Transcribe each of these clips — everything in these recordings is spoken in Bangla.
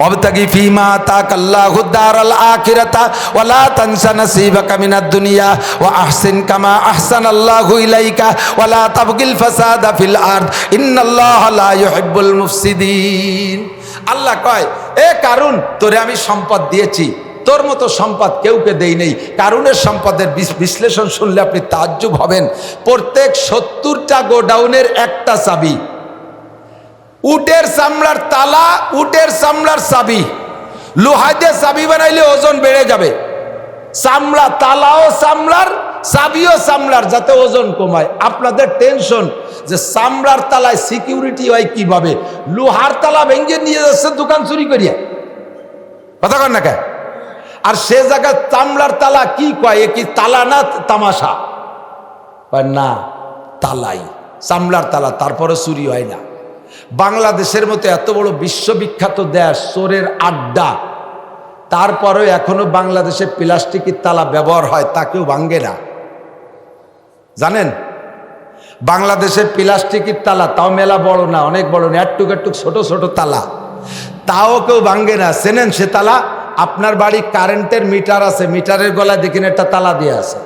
অবতাগি ফিমা তাকাল্লাহু দারাল আখিরাতা ওয়ালা তানসা নাসিবাকা মিনাদ দুনিয়া ওয়া আহসিন কামা আহসান আহসানাল্লাহু ইলাইকা ওয়ালা তাবগিল ফাসাদা ফিল আরদ ইন্নাল্লাহা লা ইউহিব্বুল মুফসিদিন আল্লাহ কয়, এ কারুন, তোরে আমি সম্পদ দিয়েছি। তোর মতো সম্পদ কেউকে দেই নেই। কারুনের সম্পদের বিশ- বিশ্লেষণ শুনলে আপনি তাজ্জুব হবেন। প্রত্যেক সত্তরটা গোডাউনের একটা চাবি। উটের চামড়ার তালা, উটের চামড়ার চাবি। লোহা দিয়ে চাবি বানাইলে ওজন বেড়ে যাবে। চামড়া তালাও চামড়ার, চাবিও চামড়ার, যাতে ওজন কমায়। আপনাদের টেনশন যে চামড়ার তালায় সিকিউরিটি হয় কীভাবে? লোহার তালা ভেঙে নিয়ে যাচ্ছে, দোকান চুরি করিয়া। কথা কন না কে আর সে জায়গায় চামড়ার তালা কি কয়? কি তালা না তামাশা? না, তালাই। চামড়ার তালা, তারপরে চুরি হয় না। বাংলাদেশের মতো এত বড় বিশ্ববিখ্যাত দেশ, চোরের আড্ডা। তারপরেও এখনও বাংলাদেশে প্লাস্টিকের তালা ব্যবহার হয়, তাকেও ভাঙ্গে না। জানেন? বাংলাদেশের প্লাস্টিকের তালা, তাও মেলা বড় না, অনেক বড় না, একটুক একটুক ছোট ছোট তালা। তাও কেউ ভাঙ্গে না। চেনেন সে তালা? আপনার বাড়ি কারেন্টের মিটার আছে, মিটারের গলায় দেখেন একটা তালা দিয়ে আছে।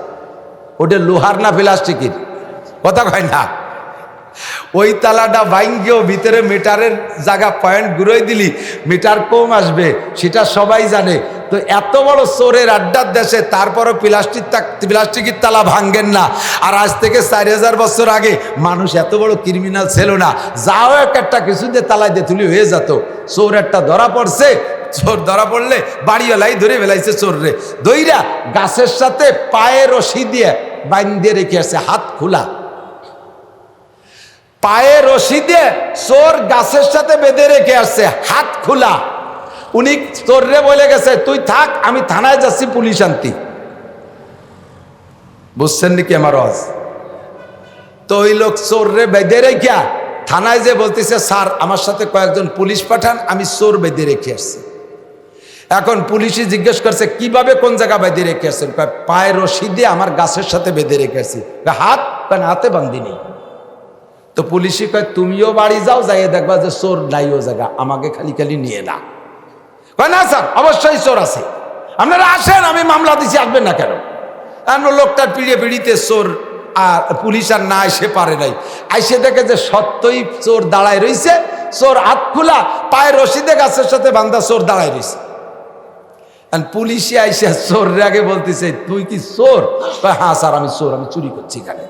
ওটা লোহার না প্লাস্টিকের? কথা কয় না। ওই তালাটা ভাঙ্গেও ভিতরে মিটারের জায়গা পয়েন্ট ঘুরোই দিলি, মিটার কম আসবে, সেটা সবাই জানে। তো এত বড় চোরের আড্ডার দেশে তারপরও প্লাস্টিক প্লাস্টিকের তালা ভাঙ্গেন না। আর আজ থেকে চার হাজার বছর আগে মানুষ এত বড় ক্রিমিনাল ছিল না। যাও এক একটা কিছু দিয়ে তালায় দিয়ে তুলি হয়ে যেত। চোর একটা ধরা পড়ছে, চোর ধরা পড়লে বাড়িওয়ালাই ধরে ফেলাইছে চোর রে দইরা গাছের সাথে পায়ে রশি দিয়ে বাইন দিয়ে রেখে আসছে হাত খোলা। পায়ে রশি দিয়ে চোর গাছের সাথে বেঁধে রেখে আসছে, হাত খোলা। উনি চোররে বলে গেছে, তুই থাক, আমি থানায় যাচ্ছি, পুলিশ আনতি। বুঝছেন নাকি আমার আওয়াজ? তো ওই লোক চোররে বেঁধে রেখা থানায় যে বলতেছে, স্যার, আমার সাথে কয়েকজন পুলিশ পাঠান, আমি চোর বেঁধে রেখে আসছি। এখন পুলিশই জিজ্ঞেস করছে, কীভাবে কোন জায়গা বেঁধে রেখে আসছেন? পায়ে রশি দিয়ে আমার গাছের সাথে বেঁধে রেখে আসছি। হাত কেন হাতে বান্ধি নেই। তো পুলিশই কয়, তুমিও বাড়ি যাও, যাইয়ে দেখবা যে চোর নাই ও জায়গা, আমাকে খালি খালি নিয়ে না। কয়, না স্যার, অবশ্যই চোর আছে। আপনারা আসেন, আমি মামলা দিছি, আসবেন না কেন? আমরা লোকটার পিড়িয়ে পিড়িতে চোর আর পুলিশ আর না এসে পারে নাই। আইসে দেখে যে সত্যই চোর দাঁড়ায় রইছে, চোর হাত খোলা পায়ে রশিদে গাছের সাথে বান্ধা চোর দাঁড়ায় রইছে। পুলিশে আইসে চোর আগে বলতেছে, তুই কি চোর? হ্যাঁ স্যার, আমি চোর, আমি চুরি করছি এখানে।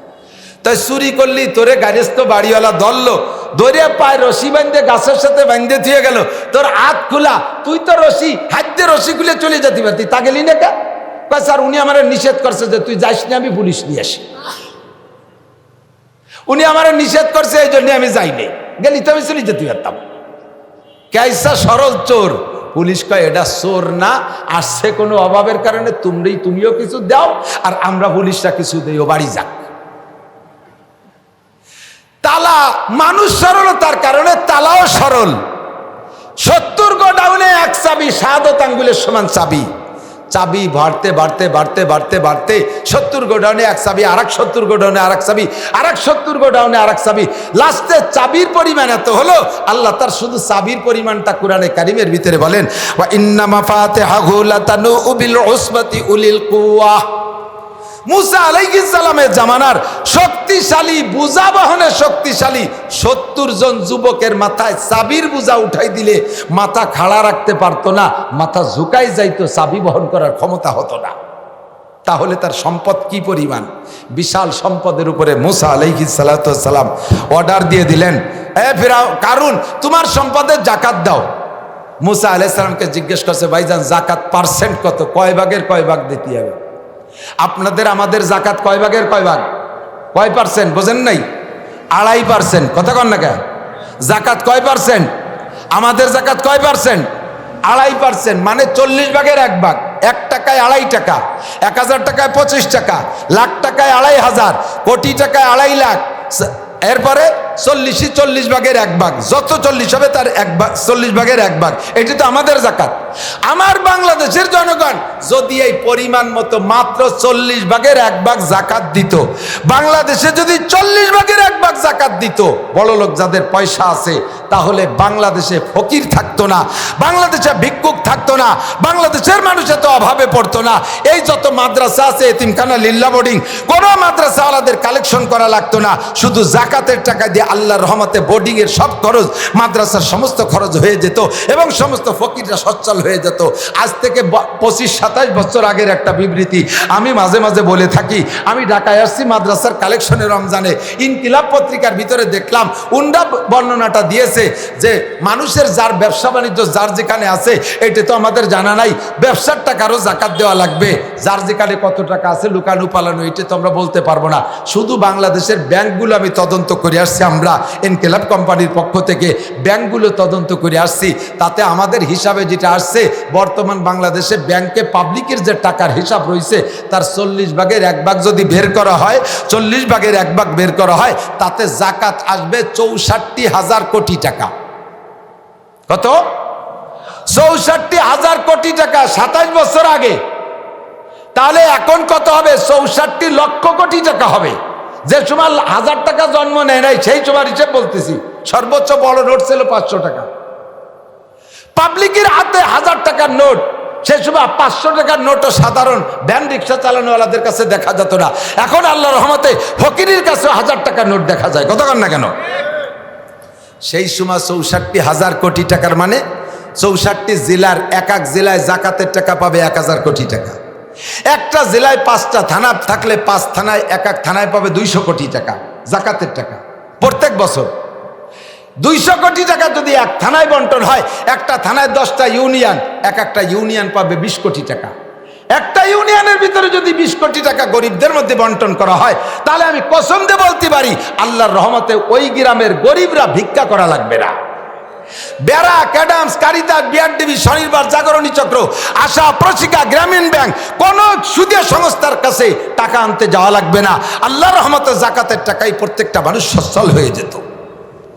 তাই চুরি করলি, তোরে গাড়িস্থ বাড়িওয়ালা ধরলো। ধরে পায় রশি বান্ধে গাছের সাথে বান্ধে থুয়ে গেল। তোর হাত খোলা, তুই তো রশি, হাত রশি খুলে চলে যেতে পারতি। তা গেলি না কে? স্যার, উনি আমার নিষেধ করছে যে তুই যাইস না, আমি পুলিশ নিয়ে আসি। উনি আমার নিষেধ করছে, এই জন্য আমি যাইনি গেলি তো আমি চলে যেতে পারতাম। ক্যাইসা সরল চোর। পুলিশ কয়, এটা চোর না, আসছে কোনো অভাবের কারণে, তোমরাই তুমিও কিছু দাও, আর আমরা পুলিশরা কিছু দেও বাড়ি যাক। তালা মানুষ সরলতার কারণে তালাও সরল। সত্তর গোডাউনে এক চাবি সাদত আঙ্গুলের সমান চাবি। চাবি বাড়তে বাড়তে বাড়তে বাড়তে বাড়তে সত্তর গোডাউনে এক চাবি আর এক সত্তর গোডাউনে আর এক চাবি আর এক সত্তর গোডাউনে আর এক চাবি। লাস্টে চাবির পরিমাণ এত হলো, আল্লাহ তার শুধু চাবির পরিমাণটা কোরআনে কারিমের ভিতরে বলেন, ওয়া ইন্নামা ফাতিহাহু লাতানু বিল উসবাতি উলিল কুওয়া। মুসা আলাইহিস সালামের জামানার শক্তিশালী বুজা বহনের শক্তিশালী সত্তর জন যুবকের মাথায় চাবির বুজা উঠাই দিলে মাথা খাড়া রাখতে পারতো না, মাথা ঝুঁকাই যাইতো চাবি বহন করার ক্ষমতা হতো না। তাহলে তার সম্পদ কি পরিমাণ? বিশাল সম্পদের উপরে মুসা আলাইহিস সালাম অর্ডার দিয়ে দিলেন, এ ফেরাও কারণ তোমার সম্পদের জাকাত দাও। মুসা আলাইসালামকে জিজ্ঞেস করছে, ভাইজান, জাকাত পার্সেন্ট কত? কয় ভাগের কয় ভাগ দিতে হবে? আপনাদের আমাদের জাকাত কয় ভাগের কয় ভাগ? কয় পার্সেন্ট বোঝেন নাই? আড়াই পার্সেন্ট কথা কন না কেন? জাকাত কয় পার্সেন্ট আমাদের জাকাত কয় পার্সেন্ট আড়াই পার্সেন্ট মানে চল্লিশ ভাগের এক ভাগ। এক টাকায় আড়াই টাকা, এক হাজার টাকায় পঁচিশ টাকা, লাখ টাকায় আড়াই হাজার, কোটি টাকায় আড়াই লাখ এরপরে চল্লিশই চল্লিশ ভাগের এক ভাগ। যত চল্লিশ হবে তার এক ভাগ, চল্লিশ ভাগের এক ভাগ। এটি তো আমাদের জাকাত। আমার বাংলাদেশের জনগণ যদি এই পরিমাণ মতো মাত্র চল্লিশ ভাগের এক ভাগ জাকাত দিত, বাংলাদেশে যদি চল্লিশ ভাগের এক ভাগ জাকাত দিত বড় লোক যাদের পয়সা আছে তাহলে বাংলাদেশে ফকির থাকতো না, বাংলাদেশে ভিক্ষুক থাকতো না, বাংলাদেশের মানুষ এত অভাবে পড়তো না। এই যত মাদ্রাসা আছে, এতিমখানা, লিল্লা বোর্ডিং, কোনো মাদ্রাসা আলাদের কালেকশন করা লাগতো না। শুধু জাকাতের টাকা দিয়ে আল্লাহর রহমতে বোর্ডিংয়ের সব খরচ মাদ্রাসার সমস্ত খরচ হয়ে যেত এবং সমস্ত ফকিররা সচ্ছল হয়ে যেত। আজ থেকে পঁচিশ, সাতাশ বছর আগের একটা বিবৃতি আমি মাঝে মাঝে বলে থাকি। আমি ঢাকায় আসছি মাদ্রাসার কালেকশনের রমজানে। ইনকিলাব পত্রিকার ভিতরে দেখলাম, উন্ডা বর্ণনাটা দিয়েছে যে মানুষের যার ব্যবসা বাণিজ্য, যার যেখানে আছে, এটা তো আমাদের জানা নাই। ব্যবসার টাকারও জাকাত দেওয়া লাগবে। যার যেখানে কত টাকা আছে, লুকানো পালানো, এটা তো আমরা বলতে পারব না। শুধু বাংলাদেশের ব্যাংকগুলো আমি তদন্ত করে আসছি আমরা ইনকিলাব কোম্পানির পক্ষ থেকে ব্যাংকগুলো তদন্ত করে আসছি। তাতে আমাদের হিসাবে যেটা আসছে, বর্তমান বাংলাদেশে ব্যাংকে পাবলিকের যে টাকার হিসাব রয়েছে, তার চল্লিশ ভাগের এক ভাগ যদি বের করা হয়, চল্লিশ ভাগের এক ভাগ বের করা হয়, তাতে জাকাত আসবে চৌষট্টি হাজার কোটি টাকা। কত? চৌষট্টি হাজার কোটি টাকা, সাতাশ বছর আগে। তাহলে এখন কত হবে? চৌষট্টি লক্ষ কোটি টাকা হবে। যে সময় হাজার টাকা জন্ম নেয় নাই, সেই সময় হিসেব বলতেছি। সর্বোচ্চ বড় নোট ছিল পাঁচশো টাকা। পাবলিকের হাতে হাজার টাকার নোট। সেই সময় পাঁচশো টাকার নোটও সাধারণ। ভ্যান রিক্সা চালানোওয়ালাদের কাছে দেখা যেত না। এখন আল্লাহ রহমতে ফকিরের কাছে হাজার টাকার নোট দেখা যায়। কতক্ষণ না কেন? সেই সময় চৌষট্টি হাজার কোটি টাকার মানে চৌষট্টি জেলার এক এক জেলায় জাকাতের টাকা পাবে এক হাজার কোটি টাকা। একটা জেলায় পাঁচটা থানা থাকলে পাঁচ থানায়, এক এক থানায় পাবে দুইশো কোটি টাকা জাকাতের টাকা প্রত্যেক বছর। দুইশো কোটি টাকা যদি এক থানায় বন্টন হয়, একটা থানায় দশটা ইউনিয়ন, এক একটা ইউনিয়ন পাবে বিশ কোটি টাকা। একটা ইউনিয়নের ভিতরে যদি বিশ কোটি টাকা গরিবদের মধ্যে বন্টন করা হয়, তাহলে আমি কসম দিয়ে বলতে পারি, আল্লাহর রহমতে ওই গ্রামের গরিবরা ভিক্ষা করা লাগবে না। বেড়া, ক্যাডামস, কারিতা বিআরডিবি শনিবার, জাগরণী চক্র, আশা, প্রশিকা, গ্রামীণ ব্যাংক, কোন সুদীয় সংস্থার কাছে টাকা আনতে যাওয়া লাগবে না। আল্লাহ রহমতে জাকাতের টাকাই প্রত্যেকটা মানুষ সচ্ছল হয়ে যেত।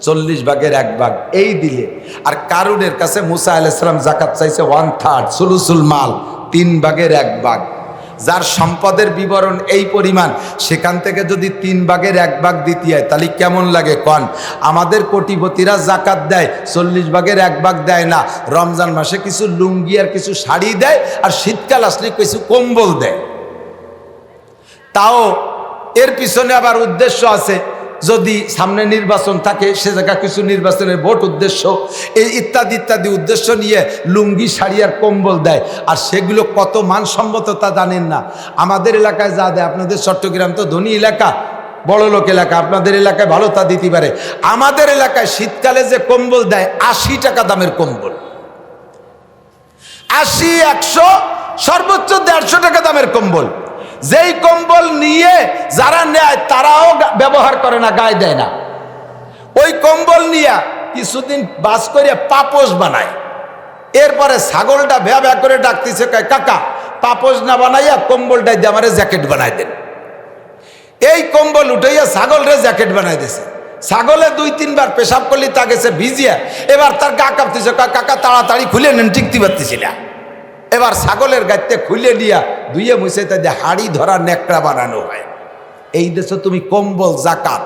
চল্লিশ ভাগের এক ভাগ এই দিলে। আর কারুনের কাছে মুসা আলাইসালাম জাকাত চাইছে ওয়ান থার্ড সুলুসুল মাল। তিন ভাগের এক ভাগ। যার সম্পদের বিবরণ এই পরিমাণ, সেখান থেকে যদি তিন ভাগের এক ভাগ দিতে হয়, তাহলে কেমন লাগে কন? আমাদের কোটিপতিরা জাকাত দেয়, চল্লিশ ভাগের এক ভাগ দেয় না। রমজান মাসে কিছু লুঙ্গি আর কিছু শাড়ি দেয়, আর শীতকাল আসলে কিছু কম্বল দেয়। তাও এর পিছনে আবার উদ্দেশ্য আছে। যদি সামনে নির্বাচন থাকে, সে জায়গা কিছু নির্বাচনের ভোট উদ্দেশ্য, এই ইত্যাদি ইত্যাদি উদ্দেশ্য নিয়ে লুঙ্গি, শাড়ি আর কম্বল দেয়। আর সেগুলো কত মানসম্মত তা জানেন না। আমাদের এলাকায় যা দেয়, আপনাদের চট্টগ্রাম তো ধনী এলাকা, বড় লোক এলাকা, আপনাদের এলাকায় ভালো তা দিতে পারে। আমাদের এলাকায় শীতকালে যে কম্বল দেয়, আশি টাকা দামের কম্বল। আশি, একশো, সর্বোচ্চ দেড়শো টাকা দামের কম্বল। যেই কম্বল নিয়ে যারা নেয়, তারাও ব্যবহার করে না, গায়ে দেয় না। ওই কম্বল নিয়ে কিছুদিন বাস করে পাপোশ বানায়। এরপরে ছাগলটা ভ্যা ভ্যা করে ডাকতেছে কাকা, পাপোশ না বানাইয়া কম্বলটা দিয়ে আমারে জ্যাকেট বানাই দেন। এই কম্বল উঠাইয়া ছাগলরে জ্যাকেট বানাই দিছে। ছাগলে দুই, তিনবার পেশাব করলে, তা গেছে ভিজিয়া। এবার তার গা কাঁপতেছে কাকা, তাড়াতাড়ি খুলে নেন টিকতে পারতেছি না। এবার ছাগলের গাইতে খুলে দিয়া ধুয়ে মুছে তা দিয়ে হাড়ি ধরা নেকড়া বানানো হয়। এই দেশে তুমি কম্বল, জাকাত।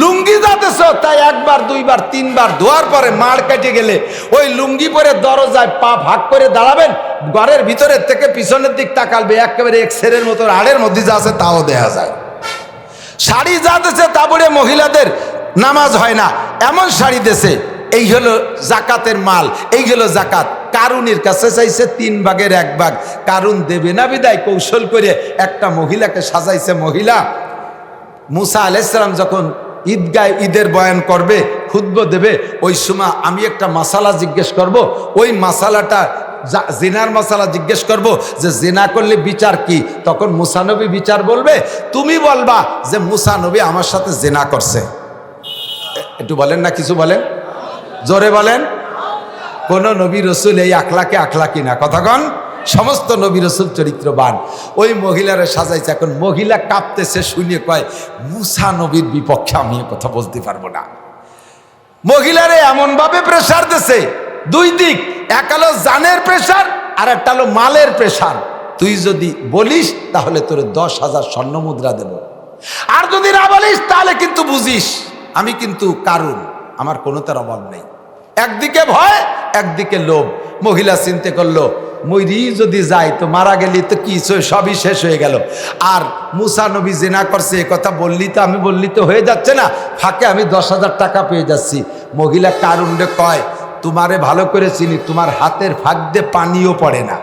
লুঙ্গি যাতেছ তাই একবার, দুইবার, তিনবার ধোয়ার পরে মাড় কেটে গেলে ওই লুঙ্গি পরে দরজায় পা ভাগ করে দাঁড়াবেন, ঘরের ভিতরের থেকে পিছনের দিক তাকালবে, একেবারে এক সেরের মতো আড়ের মধ্যে যা আছে তাও দেয়া যায়। শাড়ি যা দেশে তা বলে মহিলাদের নামাজ হয় না, এমন শাড়ি দেশে এই হলো জাকাতের মাল, এই হলো জাকাত। কারুনের কাছে চাইছে তিন ভাগের এক ভাগ। কারুন দেবে না বিদায়, কৌশল করে একটা মহিলাকে সাজাইছে মহিলা। মুসা আলাইসালাম যখন ঈদগায় ঈদের বয়ান করবে খুদ্ব দেবে, ওই সময় আমি একটা মশালা জিজ্ঞেস করব। ওই মশালাটা জেনার মাসালা জিজ্ঞেস করব যে জেনা করলে বিচার কি? তখন মুসানবী বিচার বলবে, তুমি বলবা যে মুসানবী আমার সাথে জেনা করছে। একটু বলেন না, কিছু বলেন? জোরে বলেন। কোন নবী রসুল এই আখলাকে আখলাকি না। কথাগণ সমস্ত নবী রসুল চরিত্রবান। ওই মহিলারা সাজাইছে, এখন মহিলা কাঁপতেছে শুনে কয়, মুসা নবীর বিপক্ষে আমি কথা বলতে পারব না। মহিলারে এমন ভাবে প্রেশার দিছে, দুই দিক, এক হলো জানের প্রেশার আর একটা হলো মালের প্রেশার তুই যদি বলিস, তাহলে তোর দশ হাজার স্বর্ণ মুদ্রা দেব। আর যদি না বলিস, তাহলে কিন্তু বুঝিস, আমি কিন্তু কারুন, আমার কোনো তার অভাব নেই। একদিকে ভয়, একদিকে লোভ। মহিলা চিনতে করল মইরি যদি যাই তো মারা গেলি তো কি সবই শেষ হয়ে গেল। আর মুসা নবী জেনা করছে এ কথা, বললি তো আমি, বললি তো হয়ে যাচ্ছে না। ফাঁকে আমি দশ হাজার টাকা পেয়ে যাচ্ছি। মহিলা কারুণ্ডে কয়, তোমারে ভালো করে চিনি, তোমার হাতের ফাঁক দিয়ে পানিও পড়ে না।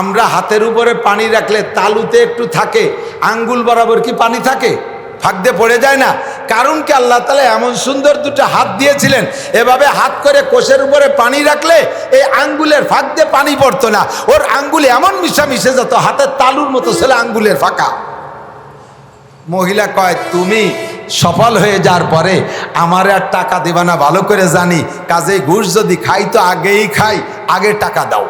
আমরা হাতের উপরে পানি রাখলে তালুতে একটু থাকে, আঙ্গুল বরাবর কি পানি থাকে? ফাঁক দিয়ে পড়ে যায় না। কারণ কি আল্লাহ তালা এমন সুন্দর দুটো হাত দিয়েছিলেন। এভাবে হাত করে কোষের উপরে পানি রাখলে এই আঙ্গুলের ফাঁক দিয়ে পানি পড়তো না। ওর আঙ্গুলে এমন মিশা মিশে যেত, হাতের তালুর মতো ছিল আঙ্গুলের ফাঁকা। মহিলা কয়, তুমি সফল হয়ে যাওয়ার পরে আমার আর টাকা দেবা না, ভালো করে জানি। কাজে ঘুষ যদি খাই তো আগেই খাই, আগে টাকা দাও।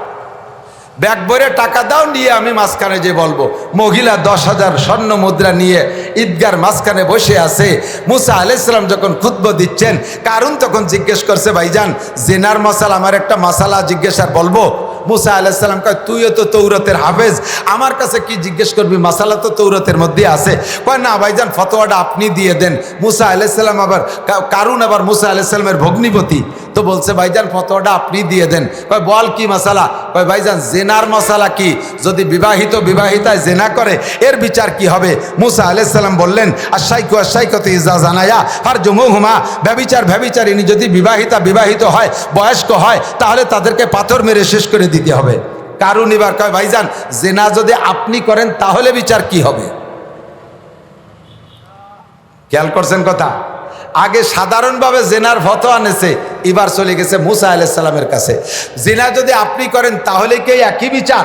ব্যাগ ভরে টাকা দাও, নিয়ে আমি মাঝখানে যে বলব, মহিলা দশ হাজার স্বর্ণ মুদ্রা নিয়ে ঈদগার মাঝখানে বসে আছে। মুসা আলাইসালাম যখন খুতব দিচ্ছেন কারণ তখন জিজ্ঞেস করছে, ভাইজান, জেনার মশাল, আমার একটা মশালা জিজ্ঞেস আর বলব? মুসা আলাইসাল্লাম কয়, তুইও তো তৌরতের হাফেজ, আমার কাছে কি জিজ্ঞেস করবি? মশালা তো তৌরতের মধ্যে আছে। কয়, না ভাইজান, ফতোয়াটা আপনি দিয়ে দেন। মুসা আলাইসাল্লাম আবার, কা- কারুন আবার মুসা আলাইসাল্লামের ভগ্নিপতি। তো বলছে, ভাইজান, ফতোয়াটা আপনি দিয়ে দেন। কয়, বল কি মশালা? কয়, ভাইজান, জেনার মশালা কি? যদি বিবাহিত বিবাহিতায় জেনা করে, এর বিচার কি হবে? মুসা আলাইসাল্লাম বললেন আশাইকু আশাইকতে ইজা জানায়া আর জমু হুমা ব্যবিচার ব্যবিচারিনী যদি বিবাহিতা বিবাহিত হয়, বয়স্ক হয়, তাহলে তাদেরকে পাথর মেরে শেষ করে দিতে হবে। কারণ এবার কয়, ভাইজান, জেনা যদি আপনি করেন, তাহলে বিচার কি হবে? খেয়াল করছেন কথা? আগে সাধারণভাবে জেনার ফতো আনেছে এবার চলে গেছে মুসা আলাইসাল্লামের কাছে। জেনা যদি আপনি করেন, তাহলে কি একই বিচার?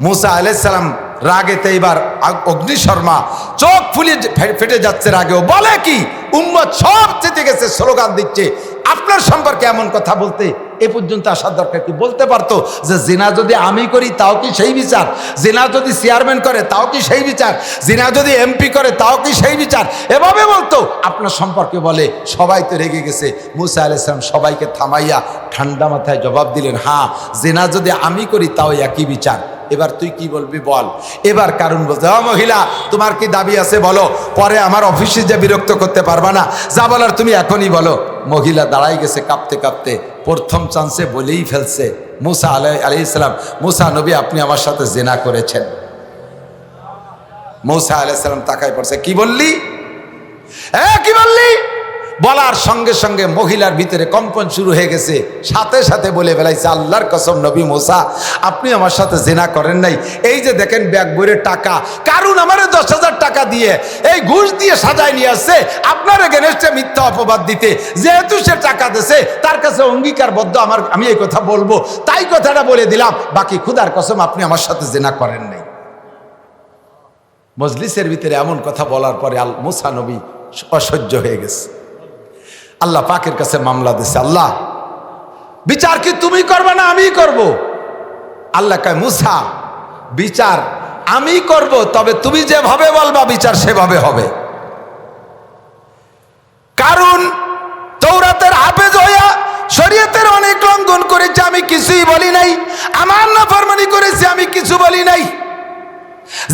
মুসা আলাইসাল্লাম রাগেতে এবার আগ- অগ্নি শর্মা চোখ ফুলিয়ে ফেটে যাচ্ছে রাগেও। বলে কি, উম্মত সব চেতে গেছে, স্লোগান দিচ্ছে। আপনার সম্পর্কে এমন কথা বলতে এ পর্যন্ত আসার দরকার। কি বলতে পারতো যে জিনা যদি আমি করি, তাও কি সেই বিচার? জিনা যদি চেয়ারম্যান করে, তাও কি সেই বিচার? জিনা যদি এমপি করে, তাও কি সেই বিচার? এভাবে বলতো। আপনার সম্পর্কে বলে, সবাই তো রেগে গেছে। মুসা আলাইসলাম সবাইকে থামাইয়া ঠান্ডা মাথায় জবাব দিলেন হ্যাঁ জেনা যদি আমি করি, তাও একই বিচার। এবার তুই কি বলবি বল। এবার কারণ বলতে ও মহিলা, তোমার কি দাবি আছে বলো। পরে আমার অফিসে যে বিরক্ত করতে পারবা না, যা বলার তুমি এখনই বলো। মহিলা দাঁড়াই গেছে কাঁপতে কাঁপতে। প্রথম চান্সে বলেই ফেলছে, মুসা আলাই আলি ইসলাম মুসা নবী, আপনি আমার সাথে জেনা করেছেন। মৌসা আলাইসালাম তাকায় পড়ছে, কি বললি? এ কি বললি? বলার সঙ্গে সঙ্গে মহিলার ভিতরে কম্পন শুরু হয়ে গেছে। সাথে সাথে বলে ফেলাইছে, আল্লাহর কসম নবী মোসা, আপনি আমার সাথে জেনা করেন নাই। এই যে দেখেন ব্যাগ বইয়ের টাকা কারণ আমারে দশ হাজার টাকা দিয়ে এই ঘুষ দিয়ে সাজায় নিয়ে আসছে। আপনার এগেনস্টে মিথ্যা অপবাদ দিতে। যেহেতু সে টাকা দিছে, তার কাছে অঙ্গীকারবদ্ধ আমার, আমি এই কথা বলব। তাই কথাটা বলে দিলাম, বাকি খুদার কসম আপনি আমার সাথে জেনা করেন নাই। মজলিসের ভিতরে এমন কথা বলার পরে আল মুসা নবী অসহ্য হয়ে গেছে। আল্লাহ পাকের কাছে মামলা দিছে, আল্লাহ, বিচার কি তুমি করবে না আমি করব? আল্লাহ কয়, মুসা, বিচার আমি করব, তবে তুমি যেভাবে বলবা বিচার সেভাবে হবে। কারণ তৌরাতের হাফেজ হইয়া শরীয়তের অনেক লঙ্ঘন করেছে, আমি কিছুই বলি নাই, আমার না ফরমানি করেছে, আমি কিছু বলি নাই।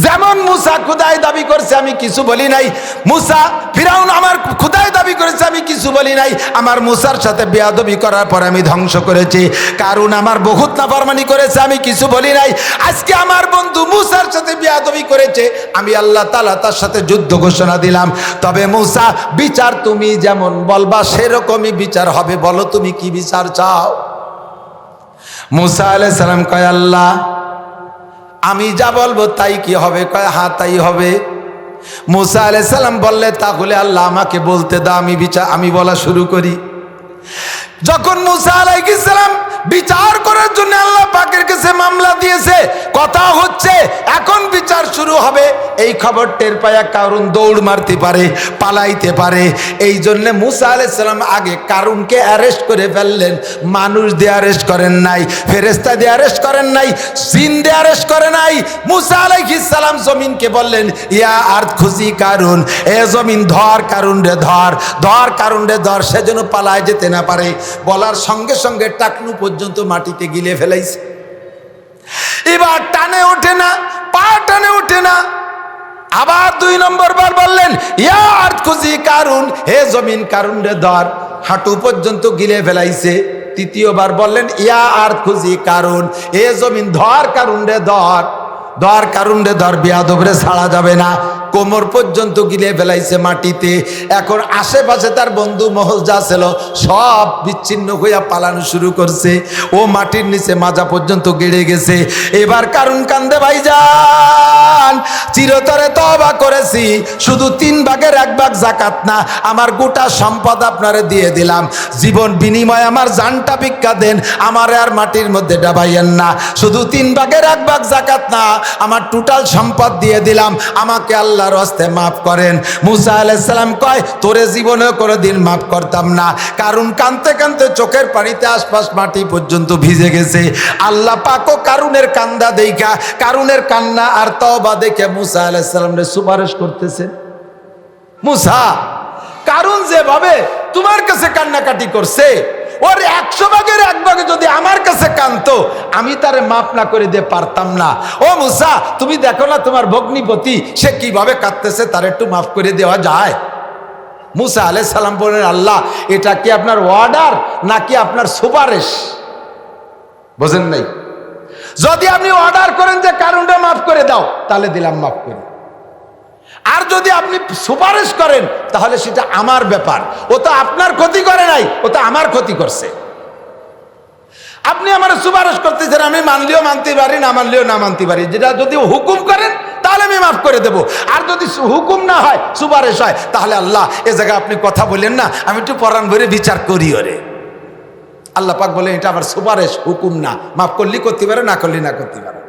যেমন মুসা খুদায় দাবি করছে, আমি কিছু বলি নাই। মুসা, ফিরাউন আমার খুদায় দাবি করেছে, আমি কিছু বলি নাই। আমার মুসার সাথে বেয়াদবি করার পর আমি ধ্বংস করেছি। কারণ আমার বহুত নাফরমানি করেছে, আমি কিছু বলি নাই। আজকে আমার বন্ধু মুসার সাথে বেয়াদবি করেছে, আমি আল্লাহ তালা তার সাথে যুদ্ধ ঘোষণা দিলাম। তবে মুসা, বিচার তুমি যেমন বলবা, সেরকমই বিচার হবে। বলো তুমি কি বিচার চাও? মুসা আলাইহিস সালাম কয়, আল্লাহ আমি যা বলব তাই কি হবে? কয় হ্যাঁ তাই হবে। মুসা আলাইসাল্লাম বললে, তাহলে আল্লাহ আমাকে বলতে দাও, আমি বিচার আমি বলা শুরু করি। যখন মুসা আলাইসালাম বিচার করার জন্য আল্লাহ পাকের কাছে মামলা দিয়েছে। কথা হচ্ছে, এখন বিচার শুরু হবে। এই খবর টের পায়া কারণ দৌড় মারতে পারে, পালাইতে পারে। এই জন্যে মুসা আলাইসালাম আগে কারুনকে অ্যারেস্ট করে ফেললেন। মানুষ দিয়ে অ্যারেস্ট করেন নাই ফেরেস্তা দিয়ে অ্যারেস্ট করেন নাই, জিন দিয়ে অ্যারেস্ট করে নাই। মুসা আলাইহিসসালাম জমিনকে বললেন, ইয়া আর খুশি কারুন, এ জমিন ধর কারুন রে ধর ধর কারুন রে ধর, সে যেন পালায় যেতে না পারে। বলার সঙ্গে সঙ্গে টাকনু পর্যন্ত মাটিতে গিলে ফেলাইছে। এবার টানে ওঠে না, পা টানে ওঠে না। আবার দুই নম্বর বার বললেন ইয়া আর খুশি কারুন, হে জমিন কারুন রে ধর হাঁটু পর্যন্ত গিলে ফেলাইছে। তৃতীয়বার বললেন ইয়া আর খুশি কারুন এ জমিন ধর কারুন রে ধর ধর কারুন রে, ধর বিয়াদবরে ছাড়া যাবে না। কোমর পর্যন্ত গিলে ফেলাইছে মাটিতে। এখন আশেপাশে তার বন্ধু মহল যা ছিল, সব বিচ্ছিন্ন হইয়া পালানো শুরু করছে। ও মাটির নিচে মাজা পর্যন্ত গেড়ে গেছে। এবার কারুন কান্দে ভাই যান চিরতরে তবা করেছি। শুধু তিন ভাগের এক ভাগ জাকাত না, আমার গোটা সম্পদ আপনারে দিয়ে দিলাম। জীবন বিনিময় আমার জানটা ভিক্ষা দেন, আমার আর মাটির মধ্যে ডাবাইয়েন না। শুধু তিন ভাগের এক ভাগ জাকাত না আমার টোটাল সম্পদ দিয়ে দিলাম। আমাকে আল্লাহর হস্তে মাফ করেন। মুসা আলাইসালাম কয়, তোরে জীবনে কোনো দিন মাফ করতাম না। কারণ কানতে কানতে চোখের পানিতে আশপাশ মাটি পর্যন্ত ভিজে গেছে। আল্লাহ পাকো কারুনের কান্দা দেখা কারুনের কান্না আর তবা দেখে মুসা আলাইসালামরে সুপারিশ করতেছেন মুসা কারণ যেভাবে তোমার কাছে কান্নাকাটি করছে ওর একশো ভাগের এক ভাগে যদি আমার কাছে কানতো আমি তারে মাপ না করে দিয়ে পারতাম না। ও মুসা, তুমি দেখো না তোমার ভগ্নিপতি, সে কীভাবে কাঁদতেছে তার একটু মাফ করে দেওয়া যায়। মুসা আলাই সালাম বলেন আল্লাহ, এটা কি আপনার অর্ডার নাকি আপনার সুপারিশ? বোঝেন নাই? যদি আপনি অর্ডার করেন যে কারণটা মাফ করে দাও, তাহলে দিলাম মাফ করে। আর যদি আপনি সুপারিশ করেন, তাহলে সেটা আমার ব্যাপার। ও তো আপনার ক্ষতি করে নাই, ও তো আমার ক্ষতি করছে। আপনি আমার সুপারিশ করতেছেন, আমি মানলেও মানতে পারি, না মানলেও না মানতে পারি। যেটা যদি হুকুম করেন, তাহলে আমি মাফ করে দেব। আর যদি হুকুম না হয়, সুপারিশ হয়, তাহলে আল্লাহ এ জায়গায় আপনি কথা বললেন না, আমি একটু পরাণ ভরে বিচার করি ওরে। আল্লাহ পাক বলে এটা আমার সুপারিশ, হুকুম না। মাফ করলি করতে পারে, না করলি না করতে পারে।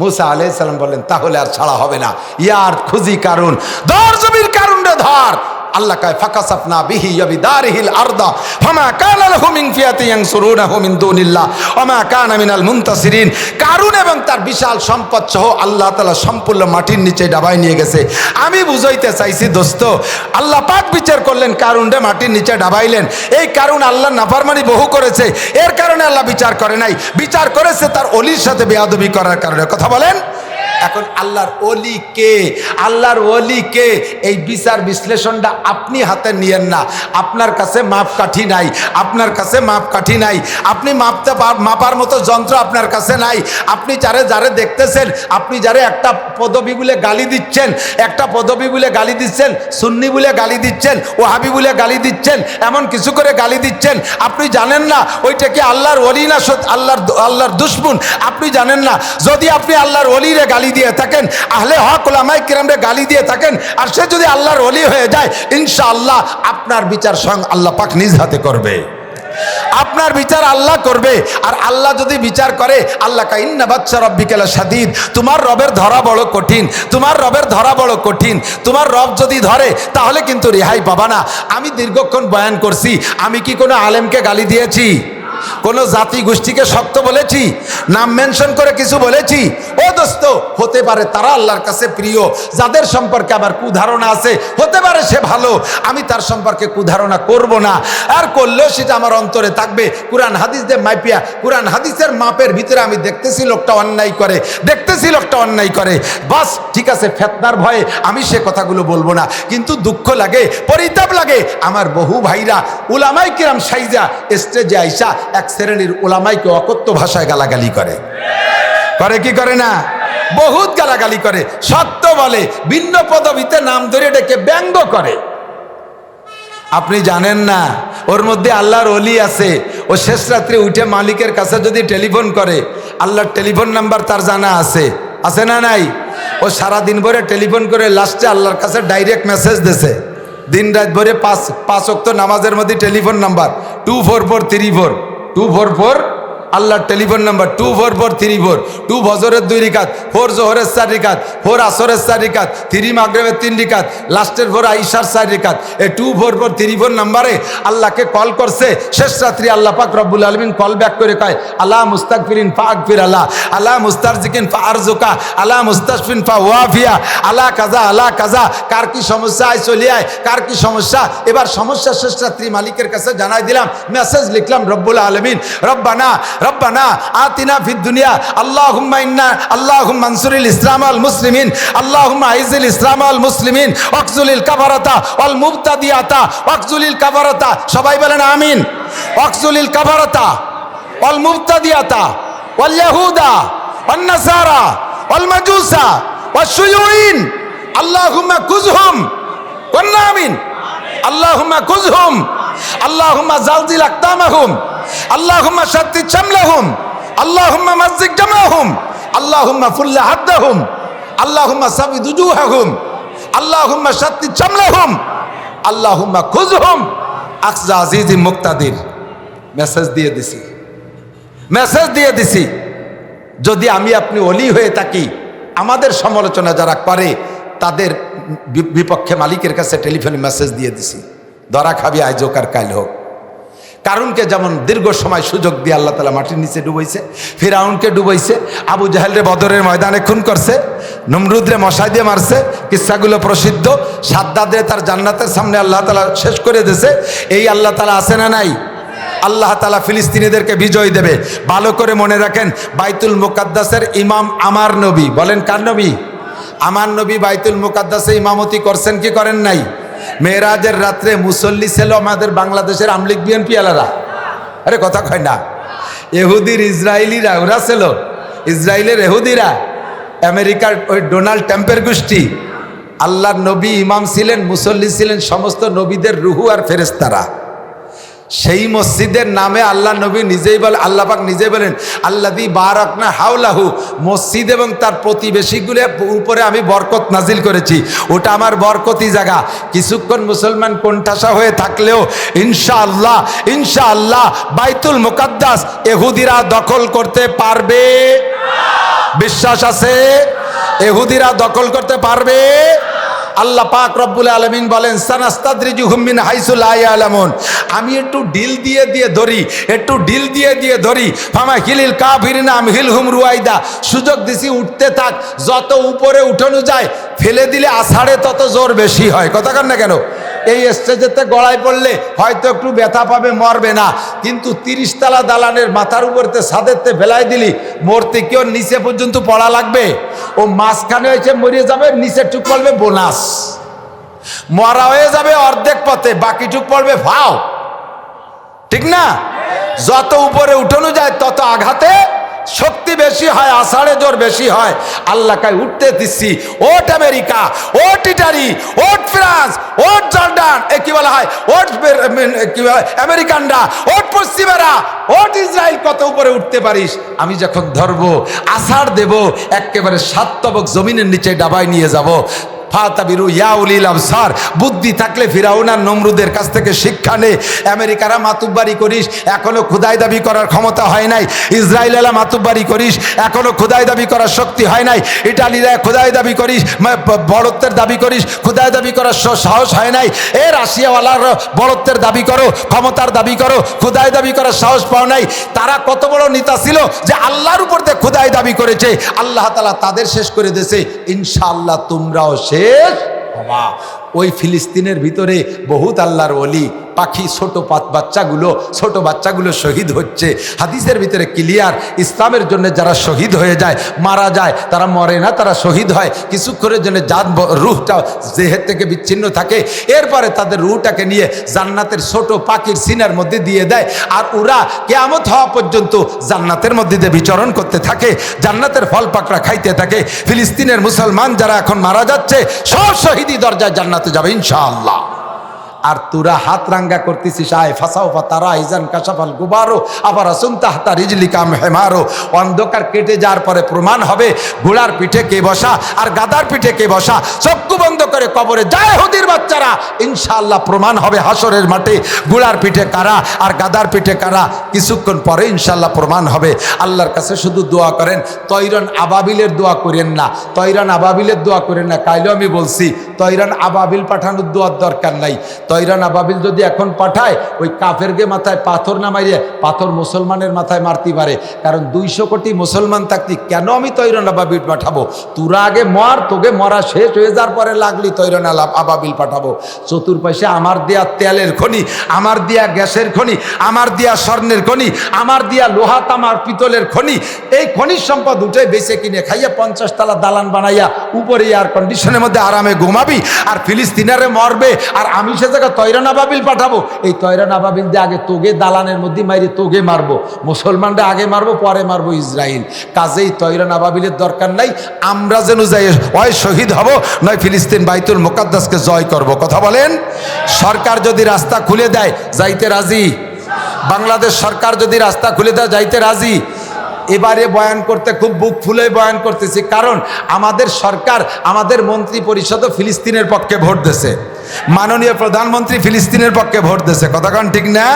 মুসা আলাই বললেন, তাহলে আর ছাড়া হবে না। ইয়ার খুঁজি কারণ ধর জমির কারণটা ধর। আল্লাহ কায়, ফাকাসাফনা বিহি ইয়াবিদারিহিল আরদা, ফামা কানা লাহু মিন ফিয়াতি ইয়ানসুরুনাহু মিন দুনিল্লাহ ওমা কানা মিনাল মুনতাসিরিন। কারুন এবং তার বিশাল সম্পদ সহ আল্লাহ তাআলা সম্পূর্ণ মাটির নিচে ডাবাই নিয়ে গেছে। আমি বুঝাইতে চাইছি, দোস্ত, আল্লাহ পাক বিচার করলেন কারুন রে মাটির নিচে ডাবাইলেন। এই কারণ আল্লাহ নাফরমানি বহু করেছে। এর কারণে আল্লাহ বিচার করে নাই। বিচার করেছে তার অলির সাথে বেয়াদবি করার কারণে। কথা বলেন? এখন আল্লাহর অলি কে? আল্লাহর অলি কে? এই বিচার বিশ্লেষণটা আপনি হাতে নিয়েন না। আপনার কাছে মাপ কাঠি নাই। আপনার কাছে মাপ কাঠি নাই। আপনি মাপতে মাপার মতো যন্ত্র আপনার কাছে নাই। আপনি যারে যারে দেখতেছেন, আপনি যারে একটা পদবি বলে গালি দিচ্ছেন, একটা পদবি বলে গালি দিচ্ছেন, সুন্নি বলে গালি দিচ্ছেন, ওহাবি বলে গালি দিচ্ছেন, এমন কিছু করে গালি দিচ্ছেন, আপনি জানেন না ওইটা কি আল্লাহর অলি না আল্লাহর আল্লাহর দুশ্মন? আপনি জানেন না। যদি আপনি আল্লাহর অলিরে গালি দিয়ে থাকেন, আহলে হক ওলামাই কিরামরে গালি দিয়ে থাকেন, আর সে যদি আল্লাহর অলি হয়ে যায়, ইনশাআল্লাহ আপনার বিচার সঙ্গ আল্লাহ পাক নিজ হাতে করবে। আপনার বিচার আল্লাহ করবে, আর আল্লাহ যদি বিচার করে, আল্লাহ কাইন্না বাচ্চা রব্বিকেলা সাদিদ তোমার রবের ধরা বড় কঠিন, তোমার রবের ধরা বড় কঠিন, তোমার রব যদি ধরে, তাহলে কিন্তু রেহাই পাবা না। আমি দীর্ঘক্ষণ বয়ান করছি, আমি কি কোনো আলেমকে গালি দিয়েছি? কোনো জাতি গোষ্ঠীকে শক্ত বলেছি, নাম মেনশন করে কিছু বলেছি, ও দোস্ত, হতে পারে তারা আল্লাহর কাছে প্রিয়, যাদের সম্পর্কে আবার কুধারণা আছে, হতে পারে সে ভালো, আমি তার সম্পর্কে কুধারণা করব না, আর করলেও সেটা আমার অন্তরে থাকবে। কোরআন হাদিস দিয়ে মাইপিয়া, কোরআন হাদিসের মাপের ভিতরে আমি দেখতেছি লোকটা অন্যায় করে, দেখতেছি লোকটা অন্যায় করে। বাস, ঠিক আছে, ফেতনার ভয়ে আমি সে কথাগুলো বলব না, কিন্তু দুঃখ লাগে, পরিতাপ লাগে। আমার বহু ভাইরা উলামাই কিরাম সাইজা স্টেজে আইসা এক শ্রেণির ওলামাইকে অকথ্য ভাষায় গালাগালি করে। করে কি করে না? বহুত গালাগালি করে। সত্য বলে, ভিন্ন পদবিতে নাম ধরে ডেকে ব্যঙ্গ করে। আপনি জানেন না, ওর মধ্যে আল্লাহর অলি আছে। ও শেষ রাত্রে উঠে মালিকের কাছে যদি টেলিফোন করে, আল্লাহর টেলিফোন নাম্বার তার জানা আছে। আছে না নাই? ও সারা দিন ভরে টেলিফোন করে লাস্টে আল্লাহর কাছে ডাইরেক্ট মেসেজ দেছে। দিন রাত ভরে পাঁচ পাঁচ অক্ত নামাজের মধ্যে telephone number, two four four three four. Two four four আল্লাহর telephone number two four four three four. Two ফজরের দুই রিকাত, ফোর জোহরের চার রিকাত, ফোর আসরের চার রিকাত, থ্রি মাগরেবের তিন রিকাত, লাস্টের ফোর আইসার চার রিকাত। এই two four four three four নাম্বারে আল্লাহকে কল করছে। শেষ রাত্রি আল্লাহ পাক রব্বুল আলমিন কল ব্যাক করে কয়, আল্লাহ মুস্তাকফিরিন ফা আকফির আল্লাহ আল্লাহ মুস্তারজিকিন ফা আরজুকা আল্লাহ মুস্তাসফিন ফা ওয়াফিয়া আল্লাহ কাজা আল্লাহ কাজা কার কি সমস্যা, আয় চলে আয়, কার কি সমস্যা? এবার সমস্যা শেষ রাত্রি মালিকের কাছে জানাই দিলাম, মেসেজ লিখলাম রব্বুল আলমিন, রব্বানা রব্বানা আতিনা ফিদ দুনিয়া, আল্লাহুম্মা ইন্না, আল্লাহুম্মা আনসুরিল ইসলাম আল মুসলিমিন, আল্লাহুম্মা আইজিল ইসলাম আল মুসলিমিন, ওয়াকজুলিল কাফারাতা ওয়াল মুবতাদিয়াতা, ওয়াকজুলিল কাফারাতা, সবাই বলেন আমিন, ওয়াকজুলিল কাফারাতা ওয়াল মুবতাদিয়াতা ওয়াল ইয়াহুদা ওয়ান নাসারা ওয়াল মাজুসা ওয়াশ শুয়ুইন আল্লাহুম্মা কুজহুম কন্যা আমিন আল্লাহুম্মা কুজহুম আল্লাহুম্মা জালজিল আকতামাহুম, আল্লাহুম্মা শাত্তি চামলাহুম আল্লাহুম্মা মাসজিক জামাহুম আল্লাহুম্মা ফুল্লা হাদ্দাহুম, আল্লাহুম্মা সাবিদ উজুহাহুম, আল্লাহুম্মা শাত্তি চামলাহুম আল্লাহুম্মা খুজহুম আকজা আজিজি মুক্তাদির। মেসেজ দিয়ে দিছি। মেসেজ দিয়ে দিছি। যদি আমি আপনি অলি হয়ে থাকি, আমাদের সমালোচনা যারা করে, তাদের বিপক্ষে মালিকের কাছে টেলিফোনে মেসেজ দিয়ে দিছি। ধরা খাবি, আজ হোক আর কাল হোক। কারণকে যেমন দীর্ঘ সময় সুযোগ দিয়ে আল্লাহ তালা মাটির নিচে ডুবাইছে, ফিরাউনকে ডুবাইছে, আবু জাহেলরে বদরের ময়দানে খুন করছে, নমরুদরে মশাই দিয়ে মারছে, কিস্সাগুলো প্রসিদ্ধ, সাদ্দাদরে তার জান্নাতের সামনে আল্লাহ তালা শেষ করে দিয়েছে, এই আল্লাহ তালা আছে না নাই? আল্লাহ তালা ফিলিস্তিনিদেরকে বিজয় দেবে। ভালো করে মনে রাখেন, বাইতুল মুকাদ্দাসের ইমাম আমার নবী। বলেন, কার নবী? আমার নবী বাইতুল মুকাদ্দাসে ইমামতি করছেন কি করেন নাই? মেয়েরাজের রাত্রে মুসল্লি ছিল আমাদের বাংলাদেশের আমলিক বিএনপি আলারা আরে কথা কয় না। এহুদির ইসরায়েলিরা, ওরা ছিল। ইসরায়েলের এহুদিরা। আমেরিকার ওই ডোনাল্ড ট্যাম্পের গোষ্ঠী। আল্লাহর নবী ইমাম ছিলেন, মুসল্লি ছিলেন, সমস্ত নবীদের রুহু আর ফেরেস্তারা সেই মসজিদের নামে আল্লাহ নবী নিজেই বলে, আল্লাহ পাক নিজেই বলেন আল্লাদি বারাকনা হাউলাহু মসজিদ এবং তার প্রতিবেশীগুলো উপরে আমি বরকত নাজিল করেছি। ওটা আমার বরকতি জায়গা। কিছুক্ষণ মুসলমান কোণঠাসা হয়ে থাকলেও ইনশাআল্লাহ ইনশাআল্লাহ বাইতুল মুকাদ্দাস এহুদিরা দখল করতে পারবে। বিশ্বাস আছে? এহুদিরা দখল করতে পারবে? আল্লাহ পাক রব্বুল আলমিন বলেন সানাস্তাদ্রিজুহুমিন হাইসুল আলামুন আমি একটু ডিল দিয়ে দিয়ে ধরি, একটু ডিল দিয়ে দিয়ে ধরি। ফামা হিলিল কাফিরিনা নাম হিল হুম রুয়াইদা। সুযোগ দিছি, উঠতে থাক। যত উপরে উঠানো যায়, ফেলে দিলে আষাঢ়ে তত জোর বেশি হয়। কথা কন না কেন? এই স্টেজেতে গড়াই পড়লে হয়তো একটু ব্যথা পাবে, মরবে না। কিন্তু তিরিশ তালা দালানের মাথার উপরতে সাদেরতে ফেলাই দিলি, মরতে কেউ নিচে পর্যন্ত পড়া লাগবে? ও মাঝখানে হয়েছে মরিয়ে যাবে, নিচে টুক পড়বে, বোনাস। মরা হয়ে যাবে অর্ধেক পথে, বাকি টুক পড়বে, ফাও। ঠিক না? যত উপরে উঠানো যায়, তত আঘাতে শক্তি বেশি হয়, আষাঢ়ে জোর বেশি হয়। আল্লাহ কাই উঠতে দিচ্ছি। ওট আমেরিকা, ওট ইটালি, ওট ফ্রান্স, ওট জর্ডান, এ কি বলা হয়? ওট কি আমেরিকানরা, ওট পশ্চিমেরা, ওট ইসরায়েল, কত উপরে উঠতে পারিস? আমি যখন ধরবো, আষাঢ় দেব একেবারে সাত তবক জমিনের নিচে ডাবায় নিয়ে যাব। ফাতাবিরু ইয়াউলিল আবসার। বুদ্ধি থাকলে ফিরাউন আর নমরুদের কাছ থেকে শিক্ষা নে। আমেরিকারা মাতুব্বারি করিস, এখনও খুদাই দাবি করার ক্ষমতা হয় নাই। ইসরায়েলেরা মাতুব্বারি করিস, এখনও খুদাই দাবি করার শক্তি হয় নাই। ইটালিরা খুদাই দাবি করিস বড়ত্বের দাবি করিস, খুদাই দাবি করার সাহস হয় নাই। এ রাশিয়াওয়ালার বড়ত্বের দাবি করো, ক্ষমতার দাবি করো, খুদাই দাবি করার সাহস পাও নাই। তারা কত বড় নেতা ছিল যে আল্লাহর উপর দিয়ে খুদাই দাবি করেছে। আল্লাহ তালা তাদের শেষ করে দিয়েছে, ইনশাআল্লাহ তোমরাও শেষ হবা ওই ফিলিস্তিনের ভিতরে বহুত আল্লাহর অলি পাখি, ছোট বাচ্চাগুলো ছোট বাচ্চাগুলো শহীদ হচ্ছে। হাদিসের ভিতরে ক্লিয়ার ইসলামের জন্য যারা শহীদ হয়ে যায়, মারা যায়, তারা মরে না, তারা শহীদ হয়। কিছুক্ষণের জন্য ব- রুহটা দেহের থেকে বিচ্ছিন্ন থাকে। এরপরে তাদের রুহটাকে নিয়ে জান্নাতের ছোট পাখির সিনার মধ্যে দিয়ে দেয়। আর ওরা কেয়ামত হওয়া পর্যন্ত জান্নাতের মধ্যে দিয়ে বিচরণ করতে থাকে। জান্নাতের ফল পাকড়া খাইতে থাকে। ফিলিস্তিনের মুসলমান যারা এখন মারা যাচ্ছে, সব শহীদি দরজায় জান্নাতে যাবে, ইনশাআল্লাহ। আর তোরা হাত রাঙ্গা করতেছিস, আয়, ফাঁসাও, ফা, তারা, ইজান, কাশাফাল, গুবারো, আবার আসুন তাহতা, রিজলি, কাম, হেমারো। অন্ধকার কেটে যাওয়ার পরে প্রমাণ হবে ঘোড়ার পিঠে কে বসা আর গাদার পিঠে কে বসা। চক্ষু বন্ধ করে কবরে যায় হুদির বাচ্চারা। ইনশাআল্লাহ প্রমাণ হবে হাসরের মাঠে ঘোড়ার পিঠে কারা আর গাদার পিঠে কারা। কিছুক্ষণ পরে ইনশাআল্লাহ প্রমাণ হবে। আল্লাহর কাছে শুধু দোয়া করেন, তৈরন আবাবিলের দোয়া করেন না। তৈরান আবাবিলের দোয়া করেন না, কাইলেও আমি বলছি, তৈরান আবাবিল পাঠানোর দোয়ার দরকার নাই। তৈরান আবাবিল যদি এখন পাঠায়, ওই কাফেরকে মাথায় পাথর না মারিয়ে পাথর মুসলমানের মাথায় মারতে পারে। কারণ দুইশো কোটি মুসলমান থাকতি কেন আমি তৈরান আবাবিল পাঠাবো? তোরা আগে মর, তোকে মরা শেষ হয়ে যাওয়ার পরে লাগলি তৈরান আবাবিল পাঠাবো। চতুর্পাশে আমার দেয়া তেলের খনি, আমার দেয়া গ্যাসের খনি, আমার দেয়া স্বর্ণের খনি, আমার দেয়া লোহা, তামার পিতলের খনি, এই খনিজ সম্পদ উঠে বেঁচে কিনে খাইয়া পঞ্চাশ তালা দালান বানাইয়া উপরে এয়ার কন্ডিশনের মধ্যে আরামে ঘুমাবি, আর ফিলিস্তিনারে মরবে, আর আমি সে জায়গায় তৈরান আবাবিল পাঠাবো। এই তৈরান আবাবিল দিয়ে আগে তোগে দালানের মধ্যে মাইরে তোগে মারবো। মুসলমানরা আগে মারবো, পরে মারবো ইসরায়েল কাজেই তৈরান আবাবিলের দরকার নাই, আমরা যেন যাই হয় শহীদ হব, নয় ফিলিস্তিন বাইতুল মোকাদ্দাসকে জয় করব। কথা বলেন? সরকার যদি রাস্তা খুলে দেয়, যাইতে রাজি? বাংলাদেশ সরকার যদি রাস্তা খুলে দেয়, যাইতে রাজি? এবারে বয়ান করতে খুব বুক ফুলে বয়ান করতেছি। কারণ আমাদের সরকার, আমাদের মন্ত্রী পরিষদও ফিলিস্তিনের পক্ষে ভোট দেছে মাননীয় প্রধানমন্ত্রী ফিলিস্তিনের পক্ষে ভোট দেছে কথাক্ষণ ঠিক না?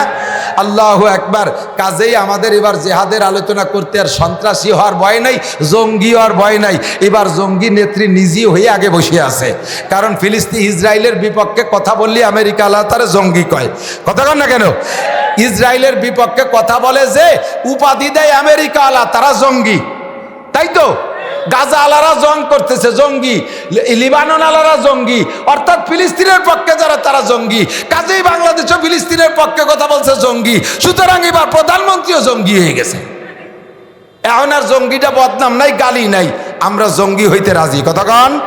আল্লাহ একবার কাজেই আমাদের এবার জেহাদের আলোচনা করতে আর সন্ত্রাসী হওয়ার ভয় নাই, জঙ্গি হওয়ার ভয় নাই। এবার জঙ্গি নেত্রী নিজেই হয়ে আগে বসে আছে। কারণ ফিলিস্তিন ইসরায়েলের বিপক্ষে কথা বললে আমেরিকা আল্লাহ তারা জঙ্গি কয়। কথা কন না কেন? ইসরায়েলের বিপক্ষে কথা বলে যে উপাধি দেয় আমেরিকা আলা, তারা জঙ্গি। তাই তো? গাজা আলারা জং করতেছে, জঙ্গি। লিবানন আলারা জঙ্গি। অর্থাৎ ফিলিস্তিনের পক্ষে যারা, তারা জঙ্গি। কাজেই বাংলাদেশও ফিলিস্তিনের পক্ষে কথা বলছে জঙ্গি। সুতরাং এবার প্রধানমন্ত্রীও জঙ্গি হয়ে গেছে। এখন আর জঙ্গিটা বদনাম নাই, গালি নাই। আমরা জঙ্গি হইতে রাজি। কথা কতক্ষণ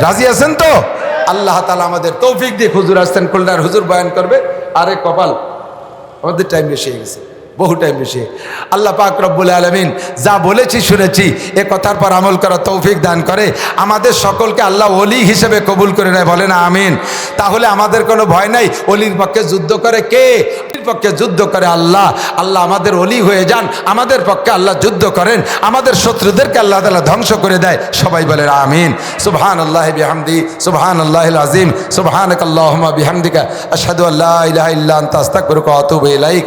রাজি আছেন তো? আল্লাহ তালা আমাদের তৌফিক দিয়ে হুজুর আসতেন খুলনার হুজুর বয়ান করবে। আরে কপাল আমাদের টাইম বেশি হয়ে গেছে বহু টাইম বেশি আল্লাহ পাক রব্বুল আলমিন যা বলেছি, শুনেছি, এ কথার পর আমল করা তৌফিক দান করে। আমাদের সকলকে আল্লাহ অলি হিসেবে কবুল করে নেয় বলে না আমিন। তাহলে আমাদের কোনো ভয় নাই অলির পক্ষে যুদ্ধ করে কে? পক্ষে যুদ্ধ করে আল্লাহ। আল্লাহ আমাদের অলি হয়ে যান, আমাদের পক্ষে আল্লাহ যুদ্ধ করেন, আমাদের শত্রুদেরকে আল্লাহ তালা ধ্বংস করে দেয়, সবাই বলে আমিন। সুবহান আল্লাহ বিহামদি সুবহান আল্লাহ আজিম সুবহান আল্লাহ বিহামদিকা, আশহাদু আল্লাহ ইলাহা ইল্লা আনতা করুক ইলাইক।